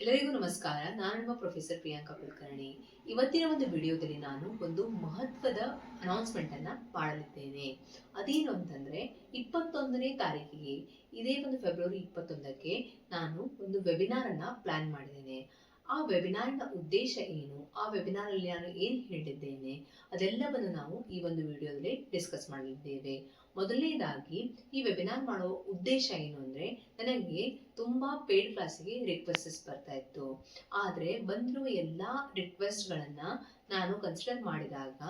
ಎಲ್ಲರಿಗೂ ನಮಸ್ಕಾರ. ನಾನು ನಿಮ್ಮ ಪ್ರೊಫೆಸರ್ ಪ್ರಿಯಾಂಕಾ ಕುಲಕರ್ಣಿ. ಇವತ್ತಿನ ಒಂದು ವಿಡಿಯೋದಲ್ಲಿ ನಾನು ಒಂದು ಮಹತ್ವದ ಅನೌನ್ಸ್ಮೆಂಟ್ ಅನ್ನ ಮಾಡಲಿದ್ದೇನೆ. ಅದೇನು ಅಂತಂದ್ರೆ, ಇಪ್ಪತ್ತೊಂದನೇ ತಾರೀಕಿಗೆ, ಇದೇ ಒಂದು ಫೆಬ್ರವರಿ ಇಪ್ಪತ್ತೊಂದಕ್ಕೆ ನಾನು ಒಂದು ವೆಬಿನಾರ್ ಅನ್ನ ಪ್ಲಾನ್ ಮಾಡಿದ್ದೇನೆ. ಆ ವೆಬಿನಾರ್ನ ಉದ್ದೇಶ ಏನು? ಆ ವೆಬಿನಾರ್ ಅಲ್ಲಿ ನಾನು ಏನು ಹೇಳಿದ್ದೇನೆ? ಅದೆಲ್ಲವನ್ನು ನಾವು ಈ ಒಂದು ವಿಡಿಯೋದಲ್ಲಿ ಡಿಸ್ಕಸ್ ಮಾಡಲಿದ್ದೇವೆ. ಮೊದಲನೇದಾಗಿ, ಈ ವೆಬಿನಾರ್ ಮಾಡುವ ಉದ್ದೇಶ ಏನು ಅಂದ್ರೆ, ನನಗೆ ತುಂಬಾ ಪೇಡ್ ಕ್ಲಾಸಿಗೆ ರಿಕ್ವೆಸ್ಟಸ್ ಬರ್ತಾ ಇತ್ತು. ಆದ್ರೆ ಬಂದಿರುವ ಎಲ್ಲಾ ರಿಕ್ವೆಸ್ಟ್ ಗಳನ್ನ ನಾನು ಕನ್ಸಿಡರ್ ಮಾಡಿದಾಗ,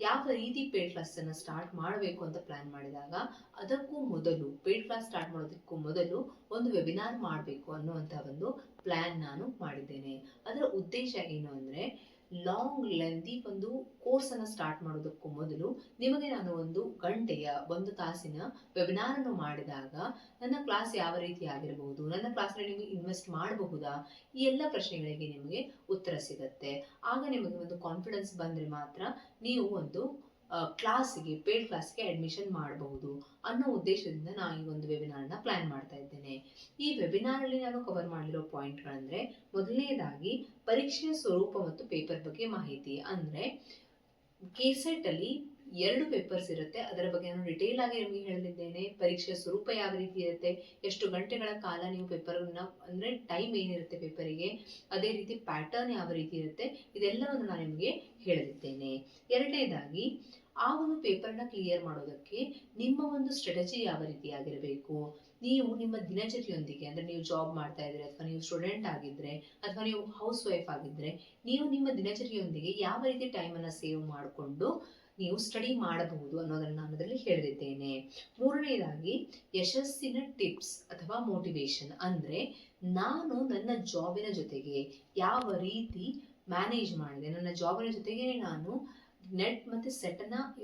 ಯಾವ ರೀತಿ ಪೇಡ್ ಕ್ಲಾಸ್ ಅನ್ನ ಸ್ಟಾರ್ಟ್ ಮಾಡಬೇಕು ಅಂತ ಪ್ಲಾನ್ ಮಾಡಿದಾಗ, ಅದಕ್ಕೂ ಮೊದಲು ಪೇಡ್ ಕ್ಲಾಸ್ ಸ್ಟಾರ್ಟ್ ಮಾಡೋದಕ್ಕೂ ಮೊದಲು ಒಂದು ವೆಬಿನಾರ್ ಮಾಡಬೇಕು ಅನ್ನುವಂತ ಒಂದು ಪ್ಲಾನ್ ನಾನು ಮಾಡಿದ್ದೇನೆ. ಅದರ ಉದ್ದೇಶ ಏನು ಅಂದ್ರೆ ಲಾಂಗ್ ಲೆಂದಿ ಒಂದು ಕೋರ್ಸ್ ಅನ್ನ ಸ್ಟಾರ್ಟ್ ಮಾಡೋದಕ್ಕೂ ಮೊದಲು ನಿಮಗೆ ನಾನು ಒಂದು ಗಂಟೆಯ, ಒಂದು ತಾಸಿನ ವೆಬಿನಾರ್ ಅನ್ನು ಮಾಡಿದಾಗ ನನ್ನ ಕ್ಲಾಸ್ ಯಾವ ರೀತಿ ಆಗಿರಬಹುದು ನನ್ನ ಕ್ಲಾಸ್ನಲ್ಲಿ ನೀವು ಇನ್ವೆಸ್ಟ್ ಮಾಡಬಹುದಾ? ಈ ಎಲ್ಲ ಪ್ರಶ್ನೆಗಳಿಗೆ ನಿಮಗೆ ಉತ್ತರ ಸಿಗತ್ತೆ. ಆಗ ನಿಮಗೆ ಒಂದು ಕಾನ್ಫಿಡೆನ್ಸ್ ಬಂದ್ರೆ ಮಾತ್ರ ನೀವು ಒಂದು ಕ್ಲಾಸಿಗೆ ಪೇಡ್ ಕ್ಲಾಸ್ಗೆ ಅಡ್ಮಿಷನ್ ಮಾಡಬಹುದು ಅನ್ನೋ ಉದ್ದೇಶದಿಂದ ನಾನು ಈ ಒಂದು ವೆಬಿನಾರ್ನ ಪ್ಲಾನ್ ಮಾಡ್ತಾ ಇದ್ದೇನೆ. ಈ ವೆಬಿನಾರ್ ಅಲ್ಲಿ ನಾನು ಕವರ್ ಮಾಡಿರೋ ಪಾಯಿಂಟ್ಗಳಂದ್ರೆ ಮೊದಲನೇದಾಗಿ ಪರೀಕ್ಷೆಯ ಸ್ವರೂಪ ಮತ್ತು ಪೇಪರ್ ಬಗ್ಗೆ ಮಾಹಿತಿ. ಅಂದ್ರೆ ಕೆಸೆಟ್ ಅಲ್ಲಿ ಎರಡು ಪೇಪರ್ಸ್ ಇರುತ್ತೆ. ಅದರ ಬಗ್ಗೆ ನಾನು ಡಿಟೇಲ್ ಆಗಿ ನಿಮಗೆ ಹೇಳಲಿದ್ದೇನೆ ಪರೀಕ್ಷೆಯ ಸ್ವರೂಪ ಯಾವ ರೀತಿ ಇರುತ್ತೆ. ಎಷ್ಟು ಗಂಟೆಗಳ ಕಾಲ ನೀವು ಪೇಪರ್ನ ಅಂದ್ರೆ ಟೈಮ್ ಏನಿರುತ್ತೆ ಪೇಪರಿಗೆ ಅದೇ ರೀತಿ ಪ್ಯಾಟರ್ನ್ ಯಾವ ರೀತಿ ಇರುತ್ತೆ, ಇದೆಲ್ಲವನ್ನು ನಾನು ನಿಮಗೆ ಹೇಳಲಿದ್ದೇನೆ ಎರಡನೇದಾಗಿ, ಆ ಒಂದು ಪೇಪರ್ನ ಕ್ಲಿಯರ್ ಮಾಡೋದಕ್ಕೆ ನಿಮ್ಮ ಒಂದು ಸ್ಟ್ರಾಟಜಿ ಯಾವ ರೀತಿಯಾಗಿರಬೇಕು ನೀವು ನಿಮ್ಮ ದಿನಚರಿಯೊಂದಿಗೆ, ಅಂದ್ರೆ ನೀವು ಜಾಬ್ ಮಾಡ್ತಾ ಇದ್ರೆ, ಅಥವಾ ನೀವು ಸ್ಟೂಡೆಂಟ್ ಆಗಿದ್ರೆ, ಅಥವಾ ನೀವು ಹೌಸ್ ವೈಫ್ ಆಗಿದ್ರೆ, ನೀವು ನಿಮ್ಮ ದಿನಚರಿಯೊಂದಿಗೆ ಯಾವ ರೀತಿ ಟೈಮ್ ಅನ್ನ ಸೇವ್ ಮಾಡಿಕೊಂಡು ನೀವು ಸ್ಟಡಿ ಮಾಡಬಹುದು ಅನ್ನೋದನ್ನು ನಾನು ಅದರಲ್ಲಿ ಹೇಳಿದ್ದೇನೆ ಮೂರನೇದಾಗಿ, ಯಶಸ್ಸಿನ ಟಿಪ್ಸ್ ಅಥವಾ ಮೋಟಿವೇಶನ್ ಅಂದ್ರೆ ನಾನು ನನ್ನ ಜಾಬಿನ ಜೊತೆಗೆ ಯಾವ ರೀತಿ ಮ್ಯಾನೇಜ್ ಮಾಡಿದೆ. ನನ್ನ ಜಾಬಿನ ಜೊತೆಗೆ ನಾನು ನೆಟ್ ಮತ್ತೆ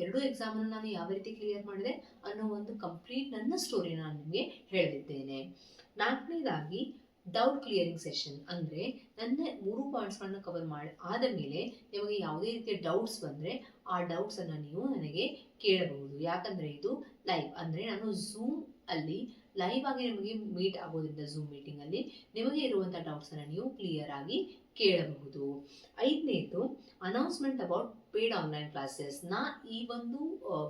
ಎರಡು ಎಕ್ಸಾಮ್ ಅನ್ನು ನಾನು ಯಾವ ರೀತಿ ಕ್ಲಿಯರ್ ಮಾಡಿದೆ ಅನ್ನೋ ಒಂದು ಕಂಪ್ಲೀಟ್ ನನ್ನ ಸ್ಟೋರಿ ನಾನು ನಿಮಗೆ ಹೇಳಿದ್ದೇನೆ ನಾಲ್ಕನೇದಾಗಿ ಡೌಟ್ ಕ್ಲಿಯರಿಂಗ್ ಸೆಷನ್ ಅಂದರೆ ನನ್ನ ಮೂರು ಪಾಯಿಂಟ್ಸ್ಗಳನ್ನ ಕವರ್ ಮಾಡಿ ಆದ ಮೇಲೆ ನಿಮಗೆ ಯಾವುದೇ ರೀತಿಯ ಡೌಟ್ಸ್ ಬಂದರೆ ಆ ಡೌಟ್ಸನ್ನು ನೀವು ನನಗೆ ಕೇಳಬಹುದು. ಯಾಕಂದರೆ ಇದು ಲೈವ್ ಅಂದರೆ ನಾನು ಝೂಮ್ ಅಲ್ಲಿ ಲೈವ್ ಆಗಿ ನಿಮಗೆ ಮೀಟ್ ಆಗೋದ್ರಿಂದ ಝೂಮ್ ಮೀಟಿಂಗಲ್ಲಿ ನಿಮಗೆ ಇರುವಂಥ ಡೌಟ್ಸನ್ನು ನೀವು ಕ್ಲಿಯರ್ ಆಗಿ ಕೇಳಬಹುದು. ಐದನೇದು announcement about paid online classes ನಾ ಈ ಒಂದು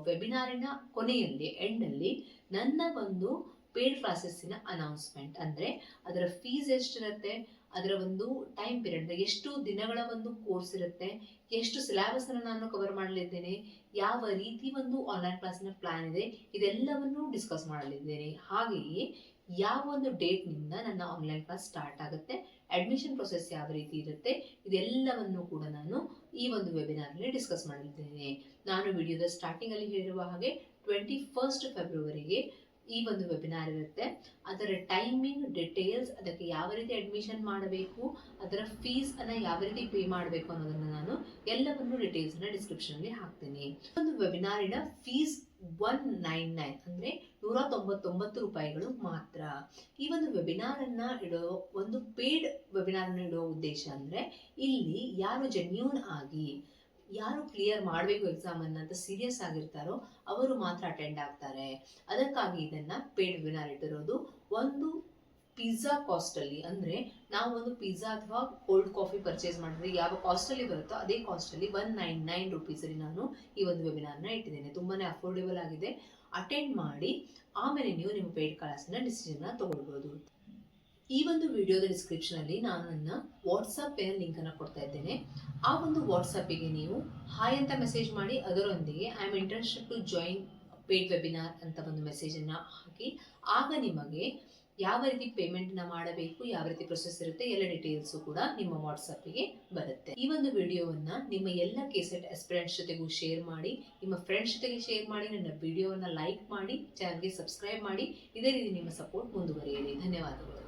ವೆಬಿನಾರಿನ ಕೊನೆಯಲ್ಲಿ ಎಂಡಲ್ಲಿ ನನ್ನ ಒಂದು ಪೇಡ್ ಕ್ಲಾಸಸ್ಸಿನ ಅನೌನ್ಸ್ಮೆಂಟ್ ಅಂದರೆ ಅದರ ಫೀಸ್ ಎಷ್ಟಿರುತ್ತೆ, ಅದರ ಒಂದು ಟೈಮ್ ಪೀರಿಯಡ್ ಎಷ್ಟು ದಿನಗಳ ಒಂದು ಕೋರ್ಸ್ ಇರುತ್ತೆ, ಎಷ್ಟು ಸಿಲೆಬಸ್ನ ನಾನು ಕವರ್ ಮಾಡಲಿದ್ದೇನೆ, ಯಾವ ರೀತಿ ಒಂದು ಆನ್ಲೈನ್ ಕ್ಲಾಸಿನ ಪ್ಲಾನ್ ಇದೆ, ಇದೆಲ್ಲವನ್ನು ಡಿಸ್ಕಸ್ ಮಾಡಲಿದ್ದೇನೆ. ಹಾಗೆಯೇ ಯಾವ ಒಂದು ಡೇಟ್ನಿಂದ ನನ್ನ ಆನ್ಲೈನ್ ಕ್ಲಾಸ್ ಸ್ಟಾರ್ಟ್ ಆಗುತ್ತೆ ಅಡ್ಮಿಷನ್ ಪ್ರೊಸೆಸ್ ಯಾವ ರೀತಿ ಇರುತ್ತೆ, ಇದೆಲ್ಲವನ್ನು ಕೂಡ ನಾನು ಈ ಒಂದು ವೆಬಿನಾರ್ನಲ್ಲಿ ಡಿಸ್ಕಸ್ ಮಾಡಲಿದ್ದೇನೆ. ನಾನು ವಿಡಿಯೋದ ಸ್ಟಾರ್ಟಿಂಗಲ್ಲಿ ಹೇಳಿರುವ ಹಾಗೆ ಟ್ವೆಂಟಿ ಫಸ್ಟ್ ಫೆಬ್ರವರಿಗೆ ಈ ಒಂದು ವೆಬಿನಾರ್ ಇರುತ್ತೆ. ಅದರ ಟೈಮಿಂಗ್ ಡಿಟೇಲ್ಸ್ ಅದಕ್ಕೆ ಯಾವ ರೀತಿ ಅಡ್ಮಿಷನ್ ಮಾಡಬೇಕು, ಅದರ ಫೀಸ್ ಅನ್ನ ಯಾವ ರೀತಿ ಪೇ ಮಾಡಬೇಕು ಅನ್ನೋದನ್ನ ನಾನು ಎಲ್ಲವನ್ನು ಡಿಟೇಲ್ಸ್ ಅನ್ನ ಡಿಸ್ಕ್ರಿಪ್ಷನ್ ಅಲ್ಲಿ ಹಾಕ್ತೀನಿ. ಒಂದು ವೆಬಿನಾರಿನ ಫೀಸ್ ಒನ್ ನೈನ್ ನೈನ್ ಅಂದ್ರೆ ನೂರ ತೊಂಬತ್ತೊಂಬತ್ತು ರೂಪಾಯಿಗಳು ಮಾತ್ರ. ಈ ಒಂದು ವೆಬಿನಾರ್ ಅನ್ನ ಇಡೋ, ಒಂದು ಪೇಡ್ ವೆಬಿನಾರ್ ಅನ್ನ ಇಡೋ ಉದ್ದೇಶ ಅಂದ್ರೆ ಇಲ್ಲಿ ಯಾರು ಜೆನ್ಯೂನ್ ಆಗಿ ಯಾರು ಕ್ಲಿಯರ್ ಮಾಡಬೇಕು ಎಕ್ಸಾಮ್ ಅಂತ ಸೀರಿಯಸ್ ಆಗಿರ್ತಾರೋ ಅವರು ಮಾತ್ರ ಅಟೆಂಡ್ ಆಗ್ತಾರೆ. ಅದಕ್ಕಾಗಿ ಇದನ್ನ ಪೇಡ್ ವೆಬಿನಾರ್ ಇಟ್ಟಿರೋದು ಒಂದು ಪಿಜ್ಜಾ ಕಾಸ್ಟ್ ಅಲ್ಲಿ. ಅಂದ್ರೆ ನಾವು ಒಂದು ಪಿಜ್ಜಾ ಅಥವಾ ಕೋಲ್ಡ್ ಕಾಫಿ ಪರ್ಚೇಸ್ ಮಾಡಿದ್ರೆ ಯಾವ ಕಾಸ್ಟ್ ಅಲ್ಲಿ ಬರುತ್ತೋ ಅದೇ ಕಾಸ್ಟ್ ಅಲ್ಲಿ ಒನ್ ನೈನ್ ನೈನ್ ರುಪೀಸಲ್ಲಿ ನಾನು ಈ ಒಂದು ವೆಬಿನಾರ್ನ ಇಟ್ಟಿದ್ದೇನೆ. ತುಂಬಾನೇ ಅಫೋರ್ಡೆಬಲ್ ಆಗಿದೆ. ಅಟೆಂಡ್ ಮಾಡಿ, ಆಮೇಲೆ ನೀವು ನಿಮ್ಮ ಪೇಡ್ ಕ್ಲಾಸಿನ ಡಿಸಿಷನ್ ತಗೊಳ್ಬೋದು. ಈ ಒಂದು ವಿಡಿಯೋದ ಡಿಸ್ಕ್ರಿಪ್ಷನ್ ಅಲ್ಲಿ ನಾನು ನನ್ನ ವಾಟ್ಸಪ್ ಲಿಂಕ್ ಅನ್ನ ಕೊಡ್ತಾ ಇದ್ದೇನೆ. ಆ ಒಂದು ವಾಟ್ಸಪ್ಪಿಗೆ ನೀವು ಹಾಯ್ ಅಂತ ಮೆಸೇಜ್ ಮಾಡಿ, ಅದರೊಂದಿಗೆ I am internship to join paid webinar ಅಂತ ಒಂದು ಮೆಸೇಜ್ ಅನ್ನ ಹಾಕಿ, ಆಗ ನಿಮಗೆ ಯಾವ ರೀತಿ ಪೇಮೆಂಟ್ನ ಮಾಡಬೇಕು, ಯಾವ ರೀತಿ ಪ್ರೊಸೆಸ್ ಇರುತ್ತೆ, ಎಲ್ಲ ಡೀಟೇಲ್ಸ್ ಕೂಡ ನಿಮ್ಮ ವಾಟ್ಸಪ್ಪಿಗೆ ಬರುತ್ತೆ. ಈ ಒಂದು ವಿಡಿಯೋವನ್ನ ನಿಮ್ಮ ಎಲ್ಲ ಕೇಸೆಟ್ ಎಸ್ಪಿರೆಂಟ್ಸ್ ಜೊತೆಗೂ ಶೇರ್ ಮಾಡಿ, ನಿಮ್ಮ ಫ್ರೆಂಡ್ಸ್ ಜೊತೆಗೆ ಶೇರ್ ಮಾಡಿ, ನನ್ನ ವಿಡಿಯೋವನ್ನ ಲೈಕ್ ಮಾಡಿ ಚಾನಲ್ಗೆ ಸಬ್ಸ್ಕ್ರೈಬ್ ಮಾಡಿ, ಇದೇ ರೀತಿ ನಿಮ್ಮ ಸಪೋರ್ಟ್ ಮುಂದುವರಿಯಲಿ. ಧನ್ಯವಾದಗಳು.